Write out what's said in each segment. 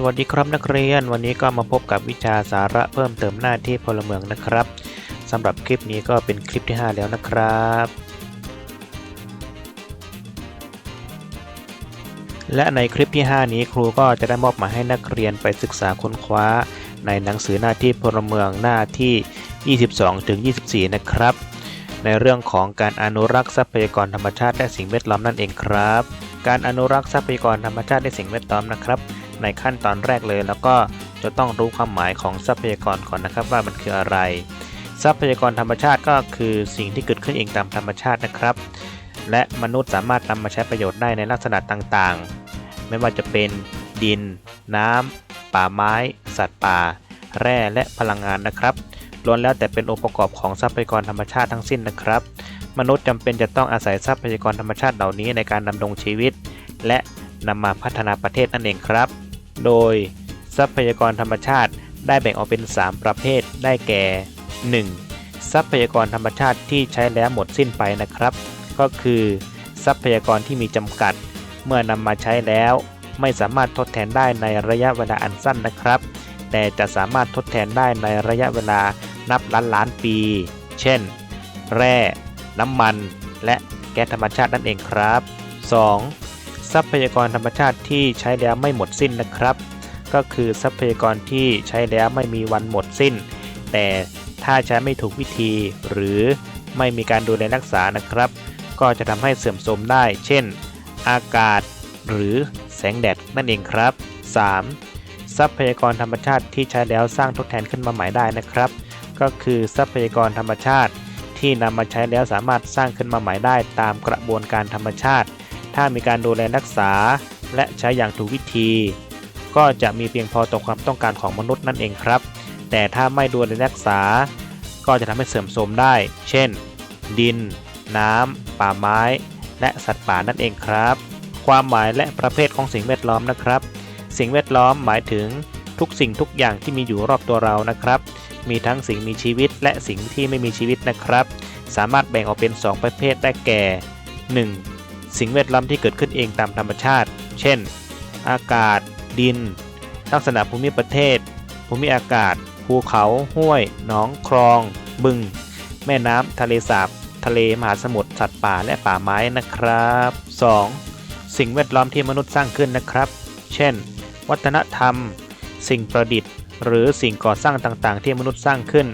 สวัสดีครับนักเรียน วันนี้ก็มาพบกับวิชาสาระเพิ่มเติมหน้าที่พลเมืองนะครับสำหรับคลิปนี้ก็เป็นคลิปที่ 5 แล้วนะครับ และในคลิปที่ 5 นี้ครูก็จะได้มอบหมายให้นักเรียนไปศึกษาค้นคว้า ในหนังสือหน้าที่พลเมืองหน้าที่ 22ถึง24 นะครับ ในเรื่องของการอนุรักษ์ทรัพยากรธรรมชาติและสิ่งแวดล้อมนั่นเองครับ การอนุรักษ์ทรัพยากรธรรมชาติและสิ่งแวดล้อมนะครับ ในขั้นตอนแรกเลย แล้วก็จะต้องรู้ความหมายของทรัพยากรก่อนนะครับ ว่ามันคืออะไร ทรัพยากรธรรมชาติก็คือสิ่งที่เกิดขึ้นเองตามธรรมชาตินะครับ และมนุษย์สามารถนำมาใช้ประโยชน์ได้ในลักษณะต่างๆ ไม่ว่าจะเป็นดิน น้ำป่าไม้ สัตว์ป่า แร่และพลังงานนะครับล้วนแล้วแต่เป็นองค์ประกอบของทรัพยากรธรรมชาติทั้งสิ้นนะครับ มนุษย์จำเป็นจะต้องอาศัยทรัพยากรธรรมชาติเหล่านี้ในการดำรงชีวิต และนำมาพัฒนาประเทศนั่นเองครับ โดยทรัพยากรธรรมชาติได้แบ่งออกเป็น 3 ประเภทได้แก่ 1. ทรัพยากรธรรมชาติที่ใช้แล้วหมดสิ้นไปนะครับ ก็คือ ทรัพยากรที่มีจำกัด เมื่อนำมาใช้แล้ว ไม่สามารถทดแทนได้ในระยะเวลาอันสั้นนะครับ แต่จะสามารถทดแทนได้ในระยะเวลานับล้านล้านปี เช่น แร่ น้ำมัน และแก๊สธรรมชาตินั่นเองครับ 2. ทรัพยากรธรรมชาติที่ใช้แล้วไม่หมดสิ้นนะครับ ก็คือทรัพยากรที่ใช้แล้วไม่มีวันหมดสิ้น แต่ถ้าใช้ไม่ถูกวิธี หรือไม่มีการดูแลรักษานะครับ ก็จะทำให้เสื่อมโทรมได้ เช่น อากาศหรือแสงแดดนั่นเองครับ 3. ทรัพยากรธรรมชาติที่ใช้แล้วสร้างทดแทนขึ้นมาใหม่ได้นะครับ ก็คือทรัพยากรธรรมชาติที่นำมาใช้แล้วสามารถสร้างขึ้นมาใหม่ได้ตามกระบวนการธรรมชาติ ถ้ามีการดูแลรักษา และใช้อย่างถูกวิธี ก็จะมีเพียงพอต่อความต้องการของมนุษย์นั่นเองครับ แต่ถ้าไม่ดูแลรักษา ก็จะทำให้เสื่อมโทรมได้ เช่น ดิน น้ำ ป่าไม้ และสัตว์ป่านั่นเองครับ ความหมายและประเภทของสิ่งแวดล้อมนะครับ สิ่งแวดล้อมหมายถึงทุกสิ่งทุกอย่างที่มีอยู่รอบตัวเรานะครับ มีทั้งสิ่งมีชีวิตและสิ่งที่ไม่มีชีวิตนะครับ สามารถแบ่งออกเป็น 2 ประเภทได้แก่ 1. สิ่งแวดล้อมที่เกิดขึ้นเองตามธรรมชาติ เช่น อากาศ ดิน ลักษณะภูมิประเทศ ภูมิอากาศ ภูเขา ห้วย หนอง คลอง บึง แม่น้ำ ทะเลสาบ ทะเล มหาสมุทร สัตว์ป่า และป่าไม้นะครับ 2. สิ่งแวดล้อมที่มนุษย์สร้างขึ้นนะครับ เช่น วัฒนธรรม สิ่งประดิษฐ์ หรือสิ่งก่อสร้างต่างๆ ที่มนุษย์สร้างขึ้น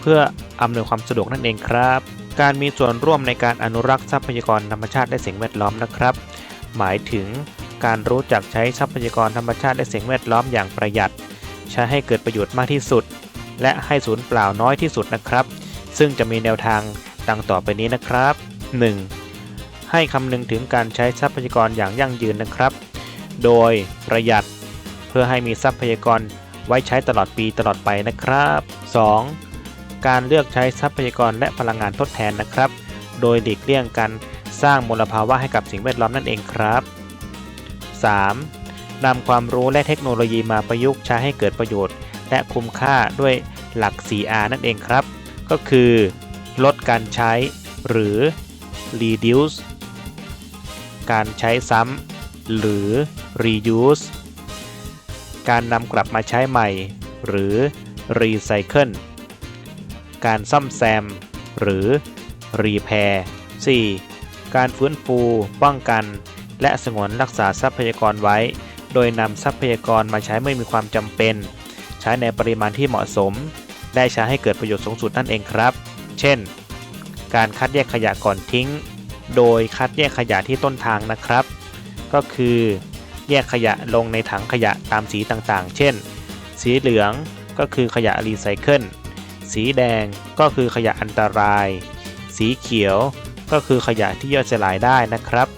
เพื่ออำนวยความสะดวกนั่นเองครับ การมีส่วนร่วมในการอนุรักษ์ทรัพยากรธรรมชาติและสิ่งแวดล้อมนะครับ หมายถึงการรู้จักใช้ทรัพยากรธรรมชาติและสิ่งแวดล้อมอย่างประหยัด ใช้ให้เกิดประโยชน์มากที่สุด และให้สูญเปล่าน้อยที่สุดนะครับ ซึ่งจะมีแนวทางดังต่อไปนี้นะครับ 1. ให้คำนึงถึงการใช้ทรัพยากรอย่างยั่งยืนนะครับ โดยประหยัด เพื่อให้มีทรัพยากรไว้ใช้ตลอดปีตลอดไปนะครับ 2. การเลือกใช้ทรัพยากรและพลังงานทดแทนนะครับ โดยหลีกเลี่ยงการสร้างมลภาวะให้กับสิ่งแวดล้อมนั่นเองครับ 3. นำความรู้และเทคโนโลยีมาประยุกต์ใช้ให้เกิดประโยชน์ และคุ้มค่าด้วยหลัก 4R นั่นเองครับ ก็คือ ลดการใช้ หรือ reduce การใช้ซ้ำหรือ reuse การนำกลับมาใช้ใหม่ หรือ recycle การซ่อมแซม หรือ repair 4. การฟื้นฟูป้องกัน และสงวนรักษาทรัพยากรไว้ โดยนำทรัพยากรมาใช้เมื่อมีความจำเป็น ใช้ในปริมาณที่เหมาะสม ได้ใช้ให้เกิดประโยชน์สูงสุดนั่นเองครับ เช่น การคัดแยกขยะก่อนทิ้ง โดยคัดแยกขยะที่ต้นทางนะครับ ก็คือแยกขยะลงในถังขยะตามสีต่างๆ เช่น สีเหลืองก็คือขยะรีไซเคิล สีแดงก็คือขยะอันตราย สีเขียวก็คือขยะที่ย่อยสลายได้นะครับ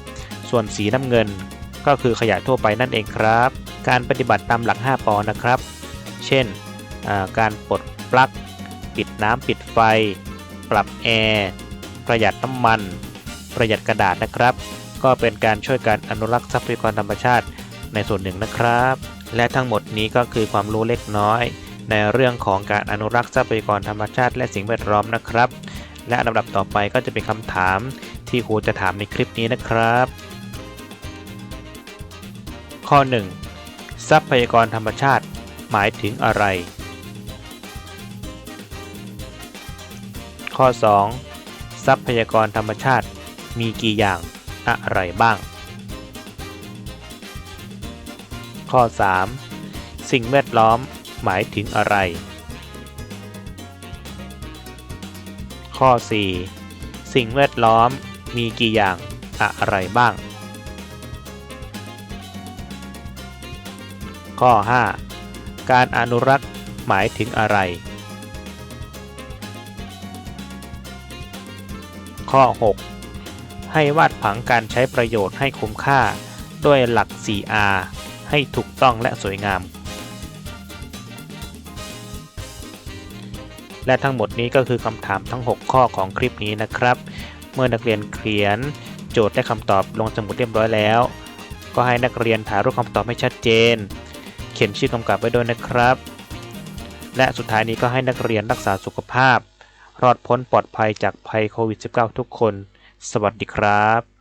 ส่วนสีน้ำเงินก็คือขยะทั่วไปนั่นเองครับ การปฏิบัติตามหลัก 5ปอนะครับ เช่น การปลดปลั๊ก ปิดน้ำปิดไฟ ปรับแอร์ ประหยัดน้ำมัน ประหยัดกระดาษนะครับ ก็เป็นการช่วยการอนุรักษ์ทรัพยากรธรรมชาติในส่วนหนึ่งนะครับ และทั้งหมดนี้ก็คือความรู้เล็กน้อย ในเรื่องของการอนุรักษ์ทรัพยากรธรรมชาติและสิ่งแวดล้อมนะครับ และลำดับต่อไปก็จะเป็นคำถามที่ครูจะถามในคลิปนี้นะครับ ข้อ 1. ทรัพยากรธรรมชาติหมายถึงอะไร ข้อ 2. ทรัพยากรธรรมชาติมีกี่อย่างอะไรบ้าง ข้อ 3. สิ่งแวดล้อม หมายถึงอะไร ข้อ 4. สิ่งแวดล้อมมีกี่อย่างอะไรบ้าง ข้อ 5. การอนุรักษ์หมายถึงอะไร ข้อ 6. ให้วาดผังการใช้ประโยชน์ให้คุ้มค่า ด้วยหลัก 4R ให้ถูกต้องและสวยงาม และทั้งหมดนี้ก็คือคำถามทั้ง 6 ข้อของคลิปนี้นะครับ เมื่อนักเรียนเขียน โจทย์และคำตอบลงสมุดเรียบร้อยแล้ว ก็ให้นักเรียนถ่ายรูปคำตอบให้ชัดเจน เขียนชื่อกำกับไว้ด้วยนะครับ และสุดท้ายนี้ก็ให้นักเรียนรักษาสุขภาพ รอดพ้นปลอดภัยจากภัยโควิด -19 ทุกคน สวัสดีครับ